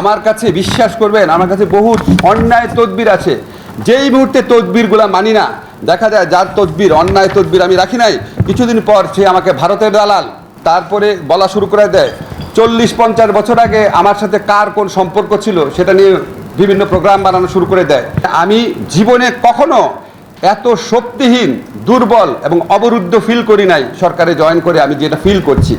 আমার কাছে বিশ্বাস করবেন, আমার কাছে বহু অন্যায় তদবির আছে। যেই মুহূর্তে তদবিরগুলো মানি না, দেখা যায় যার তদবির, অন্যায় তদবির আমি রাখি নাই, কিছুদিন পর সে আমাকে ভারতের দালাল, তারপরে বলা শুরু করে দেয়, চল্লিশ পঞ্চাশ বছর আগে আমার সাথে কার কোন সম্পর্ক ছিল, সেটা নিয়ে বিভিন্ন প্রোগ্রাম বানানো শুরু করে দেয়। আমি জীবনে কখনো এত শক্তিহীন, দুর্বল এবং অবরুদ্ধ ফিল করি নাই, সরকারে জয়েন করে আমি যেটা ফিল করছি।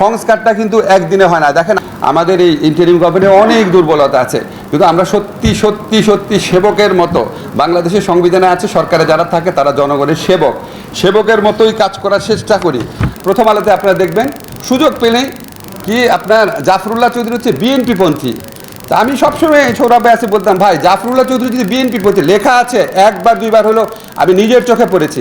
সংস্কারটা কিন্তু একদিনে হয় না, দেখেন আমাদের এই ইন্টারিম গভর্নমেন্টে অনেক দুর্বলতা আছে। কিন্তু আমরা সত্যি সত্যি সত্যি সেবকের মতো বাংলাদেশের সংবিধানে আছে, সরকারে যারা থাকে তারা জনগণের সেবক। সেবকের মতোই কাজ করার চেষ্টা করি। প্রথম আলোতে আপনারা দেখবেন, সুযোগ পেলেই কি আপনার জাফরুল্লাহ চৌধুরী হচ্ছে বিএনপি পন্থী তা আমি সবসময় সৌরভে আছে, বলতাম, ভাই, জাফরুল্লাহ চৌধুরী যদি বিএনপি পন্থী লেখা আছে, একবার, দুইবার হলো আমি নিজের চোখে পড়েছি।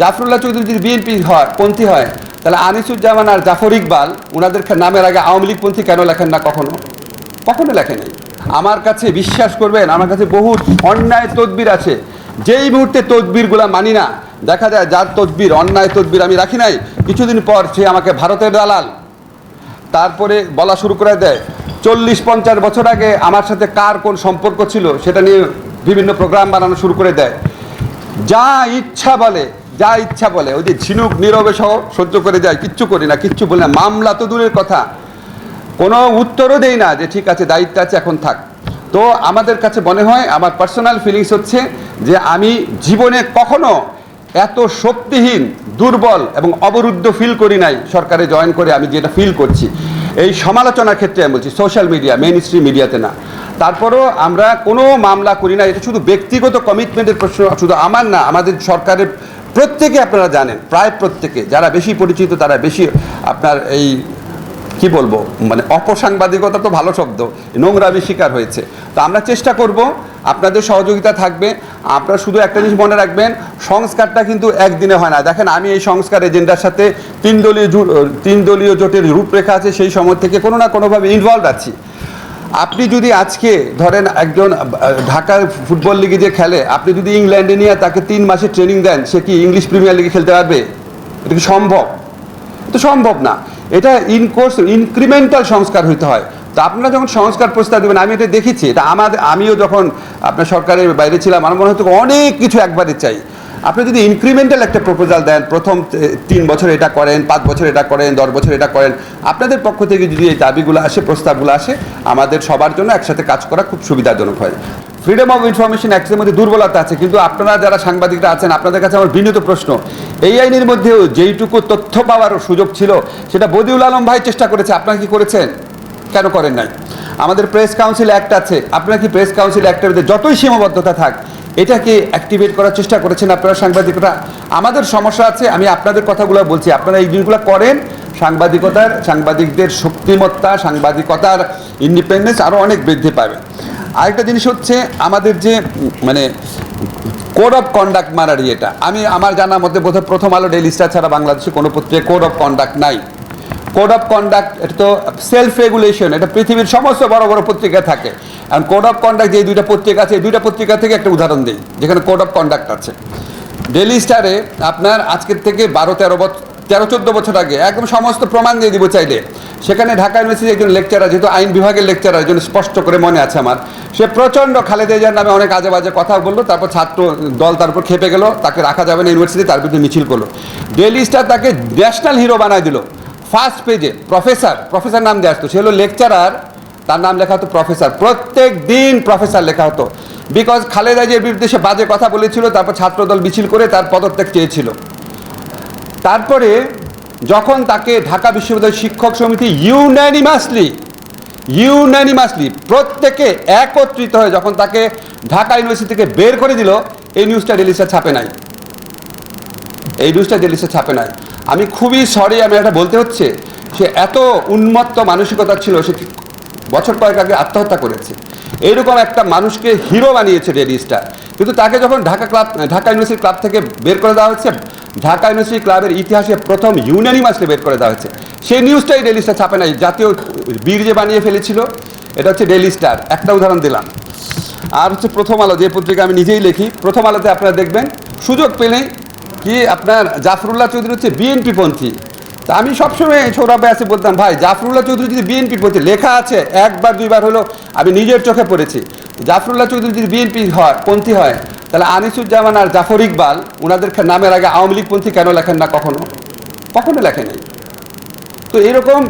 জাফরুল্লাহ চৌধুরী যদি বিএনপি হয়, পন্থী হয় তাহলে আনিসুজ্জামান আর জাফর ইকবাল ওনাদের নামের আগে আওয়ামী লীগপন্থী কেন লেখেন না কখনো? কখনো লেখেন আমার কাছে বিশ্বাস করবেন, আমার কাছে বহু অন্যায় তদবির আছে। যেই মুহূর্তে তদবিরগুলো মানি না, দেখা যায় যার তদবির, অন্যায় তদবির আমি রাখি নাই, কিছুদিন পর সে আমাকে ভারতের দালাল। তারপরে বলা শুরু করে দেয়, চল্লিশ পঞ্চাশ বছর আগে আমার সাথে কার কোন সম্পর্ক ছিল, সেটা নিয়ে বিভিন্ন প্রোগ্রাম বানানো শুরু করে দেয়। যা ইচ্ছা বলে যা ইচ্ছা বলে। ওই যে ঝিনুক নীরবে সহ সহ্য করে যায়, কিচ্ছু করি না, কিচ্ছু বলে না। মামলা তো দূরের কথা। কোনো উত্তরও দেই না যে ঠিক আছে, দায়িত্ব আছে, এখন থাক। তো আমাদের কাছে মনে হয়, আমার পার্সোনাল ফিলিংস হচ্ছে যে আমি জীবনে কখনো এত শক্তিহীন, দুর্বল এবং অবরুদ্ধ ফিল করি নাই সরকারে জয়েন করে আমি যেটা ফিল করছি। এই সমালোচনার ক্ষেত্রে আমি বলছি সোশ্যাল মিডিয়া মেইন স্ট্রিম মিডিয়াতে না। তারপরও আমরা কোনো মামলা করি না, এটা শুধু ব্যক্তিগত কমিটমেন্টের প্রশ্ন, শুধু আমার না, আমাদের সরকারের প্রত্যেকে আপনারা জানেন, প্রায় প্রত্যেকে, যারা বেশি পরিচিত, তারা বেশি আপনার এই, কি বলব মানে অপসাংবাদিকতা তো ভালো শব্দ, নোংরামি শিকার হয়েছে। তো আমরা চেষ্টা করব, আপনাদের সহযোগিতা থাকবে, আপনারা শুধু একটা জিনিস মনে রাখবেন, সংস্কারটা কিন্তু একদিনে হয় না। দেখেন, আমি এই সংস্কার এজেন্ডার সাথে তিন দলীয় তিন দলীয় জোটের রূপরেখা আছে, সেই সময় থেকে কোনো না কোনোভাবে ইনভলভ আছি। আপনি যদি আজকে ধরেন একজন ঢাকার ফুটবল লিগে যে খেলে, আপনি যদি ইংল্যান্ডে নিয়ে তাকে তিন মাসের ট্রেনিং দেন, সে কি ইংলিশ প্রিমিয়ার লিগে খেলতে পারবে? এটা কি সম্ভব? তো সম্ভব না। এটা ইনকোর্স ইনক্রিমেন্টাল সংস্কার হইতে হয়। তো আপনারা যখন সংস্কার প্রস্তাব দেবেন, আমি এটা দেখেছি। এটা আমাদের, আমিও যখন আপনার সরকারের বাইরে ছিলাম, আমার মনে হতো অনেক কিছু একবারে চাই। আপনি যদি ইনক্রিমেন্টাল একটা প্রপোজাল দেন, প্রথম তিন বছর এটা করেন, পাঁচ বছর এটা করেন, দশ বছর এটা করেন, আপনাদের পক্ষ থেকে যদি এই দাবিগুলো আসে, প্রস্তাবগুলো আসে, আমাদের সবার জন্য একসাথে কাজ করা খুব সুবিধাজনক হয়। ফ্রিডম অফ ইনফরমেশন অ্যাক্টের মধ্যে দুর্বলতা আছে, কিন্তু আপনারা যারা সাংবাদিকরা আছেন, আপনাদের কাছে আমার বিনীত প্রশ্ন। এই আইনের মধ্যেও যেইটুকু তথ্য পাওয়ার সুযোগ ছিল, সেটা বদিউল আলম ভাই চেষ্টা করেছে, আপনারা কি করেছেন? কেন করেন নাই? আমাদের প্রেস কাউন্সিল অ্যাক্ট আছে, আপনারা কি প্রেস কাউন্সিল অ্যাক্টের মধ্যে যতই সীমাবদ্ধতা থাক এটাকে অ্যাক্টিভেট করার চেষ্টা করেছেন আপনারা সাংবাদিকরা। আমাদের সমস্যা আছে, আমি আপনাদের কথাগুলো বলছি। আপনারা এই জিনিসগুলো করেন। সাংবাদিকতার, সাংবাদিকদের শক্তিমত্তা, সাংবাদিকতার ইন্ডিপেন্ডেন্স আরও অনেক বৃদ্ধি পাবে। আরেকটা জিনিস হচ্ছে, আমাদের যে মানে কোড অফ কন্ডাক্ট মারার ইয়েটা আমি, আমার জানার মধ্যে বোধহয় প্রথম আলো ডেলি স্টার ছাড়া বাংলাদেশে কোনো পত্রিকায় কোড অফ কন্ডাক্ট নাই। কোড অফ কন্ডাক্ট, এটা তো সেলফ রেগুলেশন এটা পৃথিবীর সমস্ত বড় বড় পত্রিকা থাকে। আর কোড অফ কন্ডাক্ট যে দুইটা পত্রিকা আছে, এই দুইটা পত্রিকা থেকে একটা উদাহরণ দিই, যেখানে কোড অফ কন্ডাক্ট আছে। ডেলি স্টারে আপনার আজকের থেকে বারো, তেরো বছর তেরো, চোদ্দ বছর আগে একদম সমস্ত প্রমাণ দিয়ে দিব চাইলে। সেখানে ঢাকা ইউনিভার্সিটি একজন লেকচারার যেহেতু আইন বিভাগের লেকচারার একজন স্পষ্ট করে মনে আছে আমার। সে প্রচণ্ড খালেদা জিয়ার নামে অনেক আজে বাজে কথা বলল, তারপর ছাত্র দল তার উপর খেপে গেল, তাকে রাখা যাবে না ইউনিভার্সিটি তার বিরুদ্ধে মিছিল করল। ডেলি স্টার তাকে ন্যাশনাল হিরো বানায় দিল। ফার্স্ট পেজে প্রফেসর প্রফেসর নাম দিয়ে আসতো। সে হলো লেকচারার তার নাম লেখা হতো প্রফেসর প্রত্যেক দিন প্রফেসর লেখা হতো। বিকজ খালেদা জিয়ার বিরুদ্ধে সে বাজে কথা বলেছিল, তারপর ছাত্রদল মিছিল করে তার পদত্যাগ চেয়েছিল। তারপরে যখন তাকে ঢাকা বিশ্ববিদ্যালয় শিক্ষক সমিতি ইউন্যানিমাসলি ইউন্যানিমাসলি প্রত্যেকে একত্রিত হয়ে যখন তাকে ঢাকা ইউনিভার্সিটি থেকে বের করে দিল, এই নিউজটা ডেলিসা ছাপে নাই। এই নিউজটা ডেলিসে ছাপে নাই। আমি খুবই সরি আমি এটা বলতে হচ্ছে, সে এত উন্মত্ত মানসিকতা ছিল, সে বছর কয়েক আগে আত্মহত্যা করেছে। এইরকম একটা মানুষকে হিরো বানিয়েছে ডেলি স্টার কিন্তু তাকে যখন Dhaka club, Dhaka university club থেকে বের করে দেওয়া হচ্ছে ঢাকা ইউনিভার্সিটি ক্লাবের ইতিহাসে প্রথম ইউনানিমাসলি বের করে দেওয়া হয়েছে। সেই নিউজটাই ডেলি স্টার ছাপে নাই, জাতীয় বীর যে বানিয়ে ফেলেছিল, এটা হচ্ছে ডেলি স্টার একটা উদাহরণ দিলাম। আর হচ্ছে প্রথম আলো, যে পত্রিকা আমি নিজেই লিখি, প্রথম আলোতে আপনারা দেখবেন, সুযোগ পেলেই কি আপনার জাফরুল্লাহ চৌধুরী হচ্ছে বিএনপি পন্থী তা আমি সবসময় ছোটা ব্যাসে বলতাম, ভাই, জাফরুল্লাহ চৌধুরী যদি বিএনপির প্রতি লেখা আছে, একবার, দুইবার হলো আমি নিজের চোখে পড়েছি। জাফরুল্লাহ চৌধুরী যদি বিএনপি হয়, পন্থী হয়, তাহলে আনিসুজ্জামান আর জাফর ইকবাল ওনাদের নামের আগে আওয়ামী লীগ পন্থী কেন লেখেন না কখনো? কখনো লেখেন তো এরকম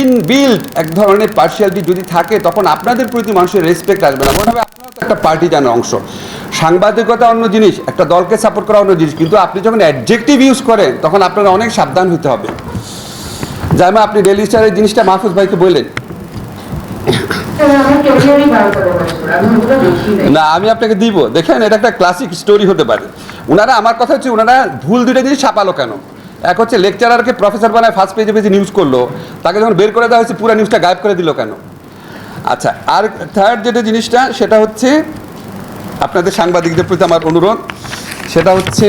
ইনবিল্ড এক ধরনের পার্সিয়ালিটি যদি থাকে, তখন আপনাদের প্রতি মানুষের রেসপেক্ট আসবে না। মনে হবে একটা পার্টি জানার অংশ। সাংবাদিকতা অন্য জিনিস, একটা দলকে সাপোর্ট করা অন্য জিনিস, কিন্তু আপনি যখন অ্যাডজেক্টিভ ইউজ করেন, তখন আপনারা অনেক সাবধান হতে হবে। যেমন আপনি ডেলি স্টারের জিনিসটা মাহফুজ ভাইকে বললেন। না, আমি আপনাকে দিব। দেখেন, এটা একটা ক্লাসিক স্টোরি হতে পারে। ওনারা আমার কথা হচ্ছে ওনারা ভুল দুটো জিনিস ছাপালো কেন? এক হচ্ছে লেকচারারকে প্রফেসর বানায় ফার্স্ট পেজে পেজে নিউজ করল, তাকে যখন বের করে দেওয়া হয়েছে, পুরো নিউজটা গায়েব করে দিল কেন? আচ্ছা আর থার্ড যেটা জিনিসটা, সেটা হচ্ছে আপনাদের সাংবাদিকদের প্রতি আমার অনুরোধ, সেটা হচ্ছে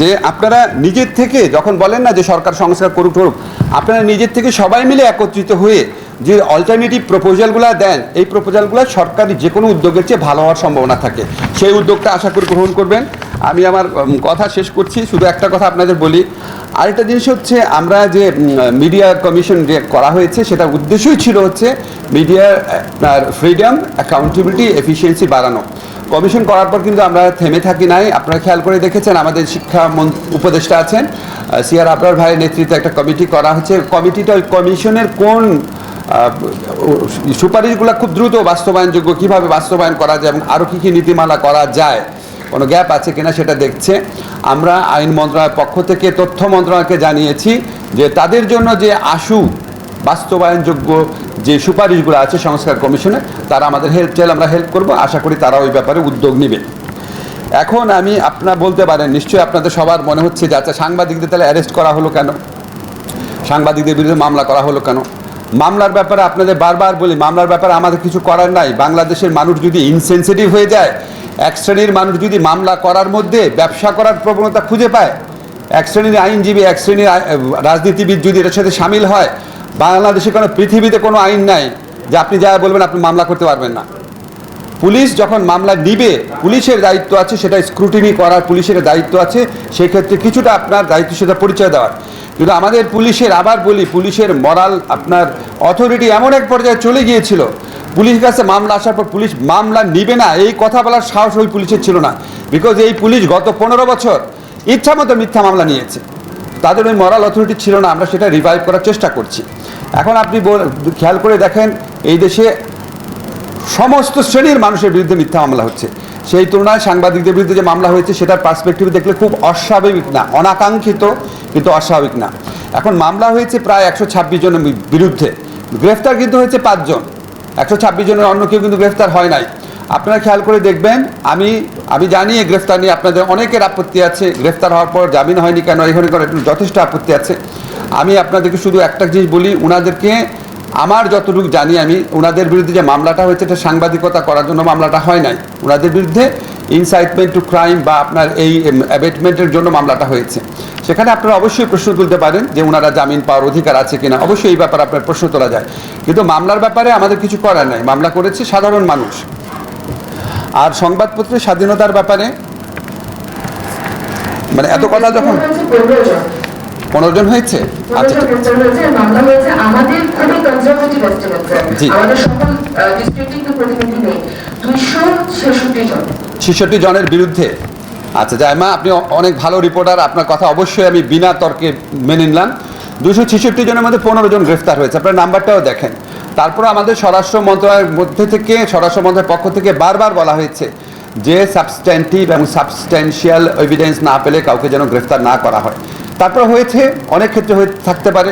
যে আপনারা নিজের থেকে যখন বলেন না যে সরকার সংস্কার করুক করুক আপনারা নিজের থেকে সবাই মিলে একত্রিত হয়ে যে অল্টারনেটিভ প্রপোজালগুলো দেন, এই প্রপোজালগুলো সরকারি যে কোনো উদ্যোগের চেয়ে ভালো হওয়ার সম্ভাবনা থাকে। সেই উদ্যোগটা আশা করি গ্রহণ করবেন। আমি আমার কথা শেষ করছি। শুধু একটা কথা আপনাদের বলি। আরেকটা জিনিস হচ্ছে, আমরা যে মিডিয়া কমিশন যে করা হয়েছে সেটা উদ্দেশ্যই ছিল হচ্ছে মিডিয়ার আপনার ফ্রিডম অ্যাকাউন্টেবিলিটি এফিসিয়েন্সি বাড়ানো। কমিশন করার পর কিন্তু আমরা থেমে থাকি নাই। আপনারা খেয়াল করে দেখেছেন, আমাদের শিক্ষা উপদেষ্টা আছেন সিআর আবরার ভাইয়ের নেতৃত্বে একটা কমিটি করা হচ্ছে। কমিটিটা কমিশনের কোন সুপারিশগুলো খুব দ্রুত বাস্তবায়নযোগ্য, কীভাবে বাস্তবায়ন করা যায় এবং আরও কী কী নীতিমালা করা যায় কোনো গ্যাপ আছে কিনা সেটা দেখছে। আমরা আইন মন্ত্রণালয়ের পক্ষ থেকে তথ্য মন্ত্রণালয়কে জানিয়েছি যে তাদের জন্য যে আশু বাস্তবায়নযোগ্য যে সুপারিশগুলো আছে সংস্কার কমিশনে তারা আমাদের হেল্প চাইলে আমরা হেল্প করব। আশা করি তারা ওই ব্যাপারে উদ্যোগ নেবে। এখন আমি আপনারা বলতে পারেন, নিশ্চয়ই আপনাদের সবার মনে হচ্ছে যে আচ্ছা সাংবাদিকদের তাহলে অ্যারেস্ট করা হলো কেন? সাংবাদিকদের বিরুদ্ধে মামলা করা হলো কেন? মামলার ব্যাপারে আপনাদের বারবার বলি, মামলার ব্যাপারে আমাদের কিছু করার নাই। বাংলাদেশের মানুষ যদি ইনসেন্সিটিভ হয়ে যায় এক শ্রেণির মানুষ যদি মামলা করার মধ্যে ব্যবসা করার প্রবণতা খুঁজে পায়, এক শ্রেণির আইনজীবী, এক শ্রেণির রাজনীতিবিদ যদি এর সাথে সামিল হয়, বাংলাদেশে কোনো পৃথিবীতে কোনো আইন নাই যে আপনি যা বলবেন আপনি মামলা করতে পারবেন না। পুলিশ যখন মামলা নিবে, পুলিশের দায়িত্ব আছে, সেটা স্ক্রুটিনি করার পুলিশের দায়িত্ব আছে, সেক্ষেত্রে কিছুটা আপনার দায়িত্ব সেটা পরিচয় দেওয়ার। কিন্তু আমাদের পুলিশের, আবার বলি, পুলিশের মরাল আপনার অথরিটি এমন এক পর্যায়ে চলে গিয়েছিল পুলিশের কাছে মামলা আসার পর পুলিশ মামলা নিবে না। এই কথা বলার সাহস ওই পুলিশের ছিল না। বিকজ এই পুলিশ গত পনেরো বছর ইচ্ছা মতো মিথ্যা মামলা নিয়েছে। তাদের ওই মরাল অথরিটি ছিল না। আমরা সেটা রিভাইভ করার চেষ্টা করছি। এখন আপনি খেয়াল করে দেখেন, এই দেশে সমস্ত শ্রেণির মানুষের বিরুদ্ধে মিথ্যা মামলা হচ্ছে। সেই তুলনায় সাংবাদিকদের বিরুদ্ধে যে মামলা হয়েছে, সেটার পার্সপেক্টিভ দেখলে খুব অস্বাভাবিক না। অনাকাঙ্ক্ষিত, কিন্তু অস্বাভাবিক না। এখন মামলা হয়েছে প্রায় একশো ছাব্বিশ জনের বিরুদ্ধে। গ্রেফতার কিন্তু হয়েছে পাঁচজন। একশো ছাব্বিশ জনের অন্য কেউ কিন্তু গ্রেফতার হয় নাই। আপনারা খেয়াল করে দেখবেন, আমি আমি জানি গ্রেফতার নিয়ে আপনাদের অনেকের আপত্তি আছে। গ্রেফতার হওয়ার পর জামিন হয়নি কেন এখানে করে যথেষ্ট আপত্তি আছে। আমি আপনাদেরকে শুধু একটা জিনিস বলি ওনাদেরকে আমার যতটুকু জানি আমি ওনাদের বিরুদ্ধে যে মামলাটা হয়েছে, এটা সাংবাদিকতা করার জন্য মামলাটা হয় নাই। ওনাদের বিরুদ্ধে ইনসাইটমেন্ট টু ক্রাইম বা আপনার এই অ্যাবেটমেন্টের জন্য মামলাটা হয়েছে। সেখানে আপনারা অবশ্যই প্রশ্ন তুলতে পারেন যে ওনারা জামিন পাওয়ার অধিকার আছে কিনা। অবশ্যই এই ব্যাপারে আপনার প্রশ্ন তোলা যায়। কিন্তু মামলার ব্যাপারে আমাদের কিছু করার নাই। মামলা করেছে সাধারণ মানুষ। আর সংবাদপত্রের স্বাধীনতার ব্যাপারে মানে এত কথা যখন পনেরো জন হয়েছে? আচ্ছা ছেষট্টি জনের বিরুদ্ধে। আচ্ছা জায়মা আপনি অনেক ভালো রিপোর্টার আপনার কথা অবশ্যই আমি বিনা তর্কে মেনে নিলাম। দুশো ছেষট্টি জনের মধ্যে পনেরো জন গ্রেফতার হয়েছে, আপনার নাম্বারটাও দেখেন। তারপর আমাদের স্বরাষ্ট্র মন্ত্রণালয়ের মধ্যে থেকে, স্বরাষ্ট্র মন্ত্রণালয়ের পক্ষ থেকে বারবার বলা হয়েছে যে সাবস্ট্যান্টিভ এবং সাবস্ট্যান্সিয়াল এভিডেন্স না পেলে কাউকে যেন গ্রেফতার না করা হয়। তারপর হয়েছে, অনেক ক্ষেত্রে হয়ে থাকতে পারে।